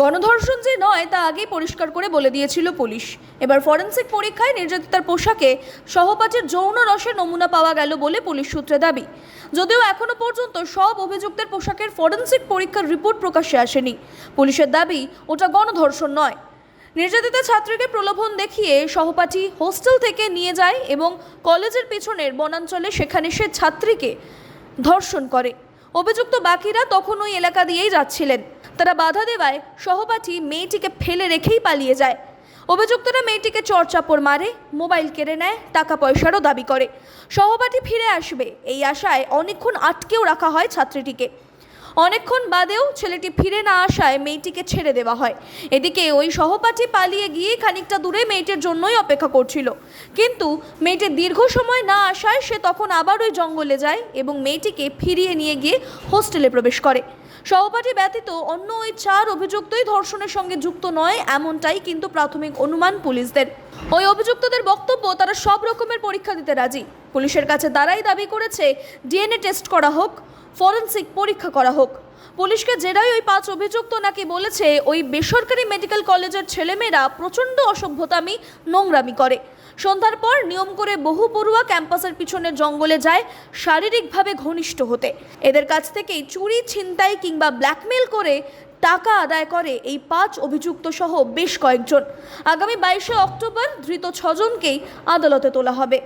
গণধর্ষণ যে নয়, তা আগেই পরিষ্কার করে বলে দিয়েছিল পুলিশ। এবার ফরেন্সিক পরীক্ষায় নির্যাতিতার পোশাকে সহপাঠীর যৌন রসের নমুনা পাওয়া গেল বলে পুলিশ সূত্রে দাবি। যদিও এখনও পর্যন্ত সব অভিযুক্তের পোশাকের ফরেন্সিক পরীক্ষার রিপোর্ট প্রকাশ্যে আসেনি। পুলিশের দাবি, ওটা গণধর্ষণ নয়। নির্যাতিতা ছাত্রীকে প্রলোভন দেখিয়ে সহপাঠী হোস্টেল থেকে নিয়ে যায় এবং কলেজের পিছনের বনাঞ্চলে সেখানে সে ছাত্রীকে ধর্ষণ করে। অভিযুক্ত বাকিরা তখন ওই এলাকা দিয়েই যাচ্ছিলেন। তারা বাধা দেওয়ায় সহপাঠী মেয়েটিকে ফেলে রেখেই পালিয়ে যায়। অভিযুক্তরা মেয়েটিকে চড়চাপড় মারে, মোবাইল কেড়ে নেয়, টাকা পয়সারও দাবি করে। সহপাঠী ফিরে আসবে, এই আশায় অনেকক্ষণ আটকেও রাখা হয় ছাত্রীটিকে। অনেকক্ষণ বাদেও ছেলেটি ফিরে না আসায় মেয়েটিকে ছেড়ে দেওয়া হয়। এদিকে ওই সহপাঠী পালিয়ে গিয়ে খানিকটা দূরে মেয়েটির জন্যই অপেক্ষা করছিল। কিন্তু মেয়েটি দীর্ঘ সময় না আসায় সে তখন আবার ওই জঙ্গলে যায় এবং মেয়েটিকে ফিরিয়ে নিয়ে গিয়ে হোস্টেলে প্রবেশ করে। সহপাঠী ব্যতীত অন্য ওই চার অভিযুক্তই ধর্ষণের সঙ্গে যুক্ত নয়, এমনটাই কিন্তু প্রাথমিক অনুমান পুলিশদের। ওই অভিযুক্তদের বক্তব্য তারা সব রকমের পরীক্ষা দিতে রাজি। পুলিশের কাছে তারাই দাবি করেছে, ডিএনএ টেস্ট করা হোক ফরেনসিক পরীক্ষা করা হোক। পুলিশকে জেরাই ওই পাঁচ অভিযুক্ত নাকি বলেছে, ওই বেসরকারি মেডিকেল কলেজের ছেলেমেয়েরা প্রচণ্ড অসভ্যতামি নোংরামি করে। সন্ধ্যার পর নিয়ম করে বহু পড়ুয়া ক্যাম্পাসের পিছনে জঙ্গলে যায় শারীরিকভাবে ঘনিষ্ঠ হতে। এদের কাছ থেকেই চুরি, ছিনতাই কিংবা ব্ল্যাকমেল করে টাকা আদায় করে এই পাঁচ অভিযুক্ত সহ বেশ কয়েকজন। আগামী বাইশে অক্টোবর ধৃত ছজনকেই আদালতে তোলা হবে।